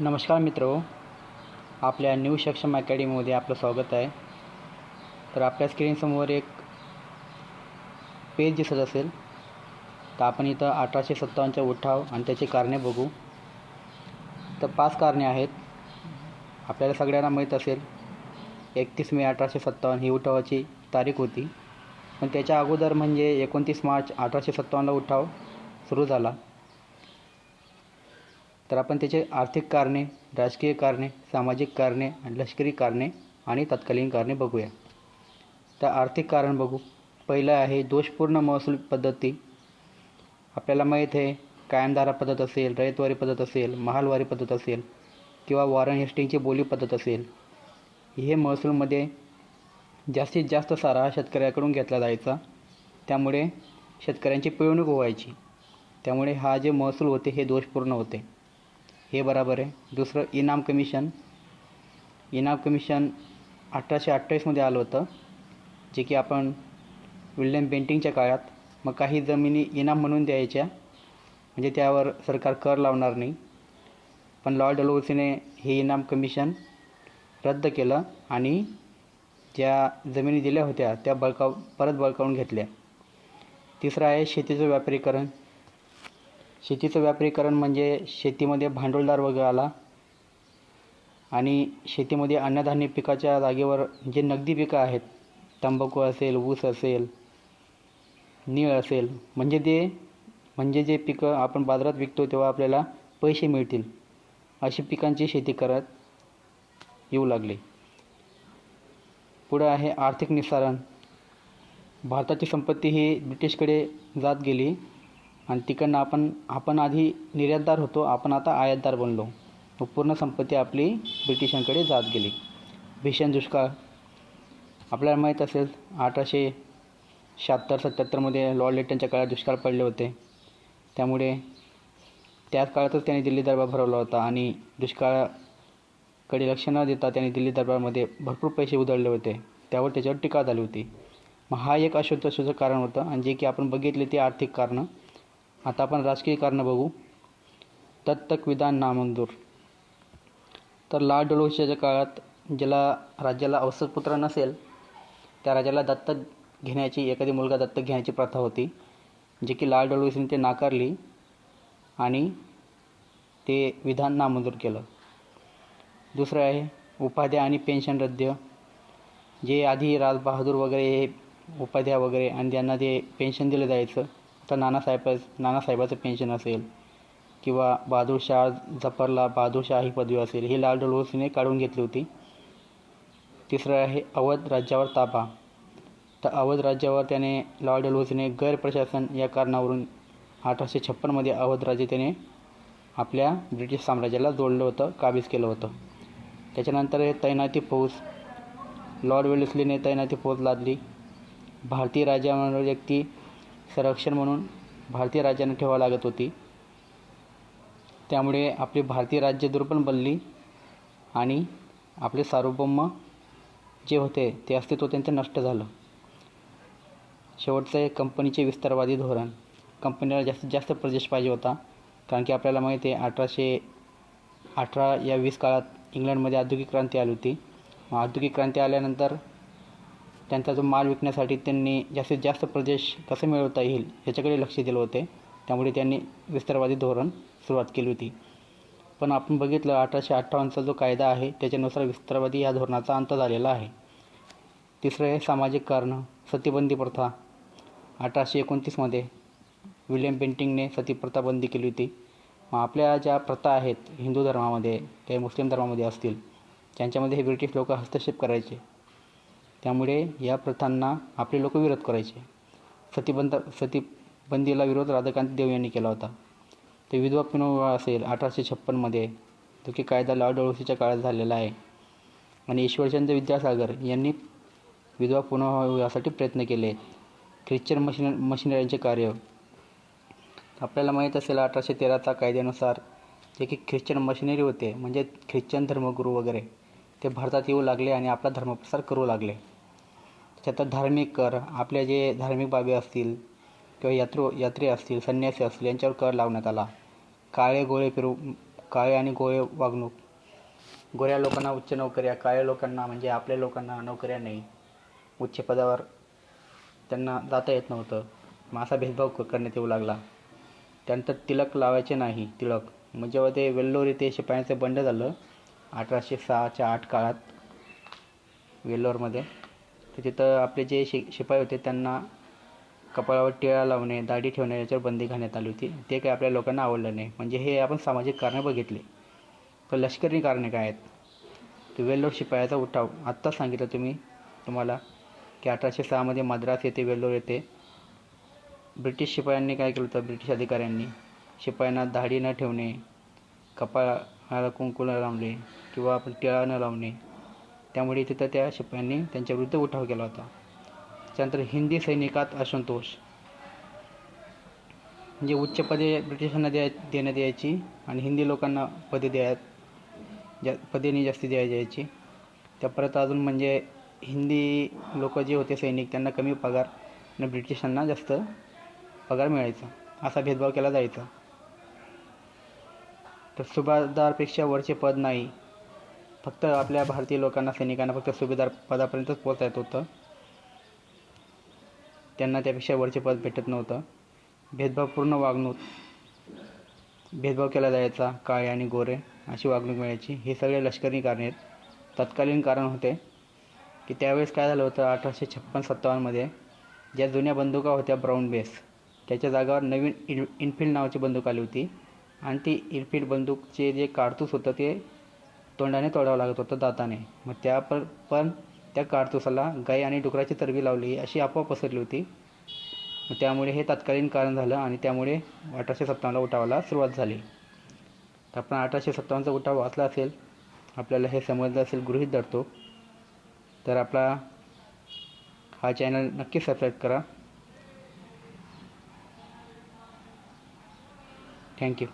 नमस्कार मित्र. आपल्या न्यू सक्षम अकॅडमीमध्ये आपलं स्वागत आहे. तर आपल्या स्क्रीनसमोर एक पेज दिसत असेल. तर आपण इथं अठराशे सत्तावन्नचा उठाव आणि त्याची कारणे बघू. तर पाच कारणे आहेत. आपल्याला सगळ्यांना माहीत असेल एकतीस मे अठराशे सत्तावन्न ही उठावाची तारीख होती. पण त्याच्या अगोदर म्हणजे एकोणतीस मार्च अठराशे सत्तावन्नला उठाव सुरू झाला. तर आपण त्याचे आर्थिक कारणे राजकीय कारणे सामाजिक कारणे आणि लष्करी कारणे आणि तत्कालीन कारणे बघूया. तर आर्थिक कारण बघू. पहिलं आहे दोषपूर्ण महसूल पद्धती. आपल्याला माहीत आहे कायमधारा पद्धत असेल रयतवारी पद्धत असेल महालवारी पद्धत असेल किंवा वॉरन हेस्टिंगची बोली पद्धत असेल हे महसूलमध्ये जास्तीत जास्त सारा हा शेतकऱ्याकडून घेतला जायचा. त्यामुळे शेतकऱ्यांची पिळवणूक व्हायची. त्यामुळे हा जे महसूल होते हे दोषपूर्ण होते. हे बरोबर आहे. दुसरं इनाम कमिशन. इनाम कमिशन अठराशे अठ्ठावीसमध्ये आलं होतं जे की आपण विल्यम बेंटिंगच्या काळात मग काही जमिनी इनाम म्हणून द्यायच्या म्हणजे त्यावर सरकार कर लावणार नाही. पण लॉर्ड डलोसीने हे इनाम कमिशन रद्द केलं आणि ज्या जमिनी दिल्या होत्या त्या बळकाव परत बळकावून घेतल्या. तिसरं आहे शेतीचं व्यापारीकरण. शेतीचं व्यापारीकरण म्हणजे शेतीमध्ये भांडवलदार वर्ग आला आणि शेतीमध्ये अन्नधान्य पिकाच्या जागेवर जे नगदी पिकं आहेत तंबाखू असेल ऊस असेल नीळ असेल म्हणजे ते म्हणजे जे पिकं आपण बाजारात विकतो तेव्हा आपल्याला पैसे मिळतील अशी पिकांची शेती करत येऊ लागली. पुढं आहे आर्थिक निस्सारण. भारताची संपत्ती ही ब्रिटिशकडे जात गेली. आणि तिकडनं आपण आपण आधी निर्यातदार होतो आपण आता आयातदार बनलो. मग पूर्ण संपत्ती आपली ब्रिटिशांकडे जात गेली. भीषण दुष्काळ. आपल्याला माहीत असेल अठराशे शहात्तर सत्याहत्तरमध्ये लॉर्ड लेटनच्या काळात दुष्काळ पडले होते. त्यामुळे त्याच काळातच त्यांनी दिल्ली दरबार भरवला होता आणि दुष्काळाकडे लक्ष न देता त्यांनी दिल्ली दरबारमध्ये भरपूर पैसे उधळले होते. त्यावर त्याच्यावर टीका झाली होती. मग हा एक अशुद्धसूचं कारण होतं आणि जे की आपण बघितले ते आर्थिक कारणं. आता आपण राजकीय कारणं बघू. दत्तक विधान नामंजूर. तर लाल डोलोशीच्या काळात ज्याला राज्याला अवसरपुत्र नसेल त्या राजाला दत्तक घेण्याची एखादी मुलगा दत्तक घेण्याची प्रथा होती जे की लाल डोळोशीने ते नाकारली आणि ते विधान नामंजूर केलं. दुसरं आहे उपाध्या आणि पेन्शन रद्द. जे आधी राजबहादूर वगैरे हे उपाध्या वगैरे आणि त्यांना ते पेन्शन दिलं जायचं तर नानासाहेब नानासाहेबाचं पेन्शन असेल किंवा बहादूरशाह जफरला बहादूरशाह ही पदवी असेल ही लाल डोलोसीने काढून घेतली होती. तिसरं आहे अवध राज्यावर ताबा. तर अवध राज्यावर त्याने लॉर्ड डलहौसीने गैरप्रशासन या कारणावरून अठराशे छप्पनमध्ये अवध राज्य त्याने आपल्या ब्रिटिश साम्राज्याला जोडलं होतं काबीज केलं होतं. त्याच्यानंतर हे तैनाती फौज लॉर्ड वेलेस्लीने तैनाती फौज लादली. भारतीय राज्यावर व्यक्ती संरक्षण म्हणून भारतीय राज्यांना ठेवावं लागत होती. त्यामुळे आपली भारतीय राज्य दुर्बल बनली आणि आपले सार्वभौम जे होते ते अस्तित्व त्यांचं नष्ट झालं. शेवटचं आहे कंपनीचे विस्तारवादी धोरण. कंपनीला जास्तीत जास्त प्रदेश पाहिजे होता कारण की आपल्याला माहिती आहे अठराशे अठरा या वीस काळात इंग्लंडमध्ये औद्योगिक क्रांती आली होती. औद्योगिक क्रांती आल्यानंतर त्यांचा जो माल विकण्यासाठी त्यांनी जास्तीत जास्त प्रदेश कसं मिळवता येईल ह्याच्याकडे लक्ष दिलं होते. त्यामुळे त्यांनी विस्तारवादी धोरण सुरुवात केली होती. पण आपण बघितलं अठराशे अठ्ठावन्नचा जो कायदा आहे त्याच्यानुसार विस्तारवादी या धोरणाचा अंत झालेला आहे. तिसरं आहे सामाजिक कारणं सतीबंदी प्रथा. अठराशे एकोणतीसमध्ये विल्यम पेंटिंगने सतीप्रथा बंदी केली होती. मग आपल्या ज्या प्रथा आहेत हिंदू धर्मामध्ये ते मुस्लिम धर्मामध्ये असतील त्यांच्यामध्ये हे ब्रिटिश लोक हस्तक्षेप करायचे. त्यामुळे या प्रथांना आपले लोक विरोध करायचे. सतीबंद सतीबंदीला विरोध राधाकांत देव यांनी केला होता. ते विधवा पुनर्विवाह असेल अठराशे छप्पनमध्ये जो की कायदा लॉर्ड काळात झालेला आहे. आणि ईश्वरचंद्र विद्यासागर यांनी विधवा पुनर्विवाहासाठी प्रयत्न केले. ख्रिश्चन मशिन मशिनऱ्यांचे कार्य. आपल्याला माहीत असेल अठराशे तेराचा कायद्यानुसार जे की ख्रिश्चन मशिनरी होते म्हणजे ख्रिश्चन धर्मगुरू वगैरे ते भारतात येऊ लागले आणि आपला धर्मप्रसार करू लागले. त्याच्यात धार्मिक कर आपल्या जे धार्मिक बाबी असतील किंवा यात्रो यात्री असतील संन्यासी असतील यांच्यावर कर लावण्यात आला. काळे गोळे फिरू काळे आणि गोळे वागणूक. गोऱ्या लोकांना उच्च नोकऱ्या काळ्या लोकांना म्हणजे आपल्या लोकांना नोकऱ्या नाही. उच्च पदावर त्यांना जाता येत नव्हतं. मग असा भेदभाव क- करण्यात येऊ लागला. त्यानंतर तिलक लावायचे नाही तिलक. मग जेव्हा ते वेल्लोर येथे शिपायांचं बंड झालं अठराशे सहाच्या आठ काळात वेल्लोरमध्ये तर तिथं आपले जे शि शिपाई होते त्यांना कपाळावर टिळा लावणे दाढी ठेवणे याच्यावर बंदी घालण्यात आली होती. ते काही आपल्या लोकांना आवडलं नाही. म्हणजे हे आपण सामाजिक कारणे बघितले. तर लष्करी कारणे काय आहेत? तर वेल्लोर शिपायाचा उठाव. आत्ताच सांगितलं तुम्ही तुम्हाला की अठराशे सहामध्ये मद्रास येथे वेल्लोर येथे ब्रिटिश शिपायांनी काय केलं होतं? ब्रिटिश अधिकाऱ्यांनी शिपायांना दाढी न ठेवणे कपाळाला कुंकू न लावणे किंवा आपण टिळा न लावणे त्यामुळे तिथं त्या शिपायांनी त्यांच्या विरुद्ध उठाव केला होता. त्यानंतर हिंदी सैनिकात असंतोष. म्हणजे उच्च पदे ब्रिटिशांना द्या देण्यात यायची आणि हिंदी लोकांना पदे द्याय जा पदेने जास्ती द्यायची जायची त्या परत अजून म्हणजे हिंदी लोक जे होते सैनिक त्यांना कमी पगार आणि ब्रिटिशांना जास्त पगार मिळायचा. असा भेदभाव केला जायचा. तर सुभेदारपेक्षा वरचे पद नाही. फक्त आपल्या भारतीय लोकांना सैनिकांना फक्त सुभेदार पदापर्यंतच पोहोचता येत होतं. त्यांना त्यापेक्षा वरचे पद भेटत नव्हतं. भेदभावपूर्ण वागणूक भेदभाव केला जायचा काळे आणि गोरे अशी वागणूक मिळायची. हे सगळे लष्करी कारणे आहेत तत्कालीन कारण होते. की त्यावेळेस काय झालं होतं अठराशे छप्पन सत्तावन्नमध्ये ज्या जुन्या बंदुका होत्या ब्राऊन बेस त्याच्या जागावर नवीन इन इनफिल्ड नावाची बंदूक आली होती. आणि ती इनफिल्ड बंदूकचे जे कारतूस होतं ते तोंडाने तोडावं लागत होतं दाताने. मग त्या पण पण त्या काडतुसाला गाय आणि डुकराची चरबी लावली अशी आपोआप पसरली होती. मग त्यामुळे हे तत्कालीन कारण झालं आणि त्यामुळे अठराशे सत्तावन्नला उठावाला सुरुवात झाली. तर आपण अठराशे सत्तावन्नचा उठाव वाचला असेल आपल्याला हे समजलं असेल गृहीत धरतो. तर आपला हा चॅनल नक्की सबस्क्राईब करा. थँक्यू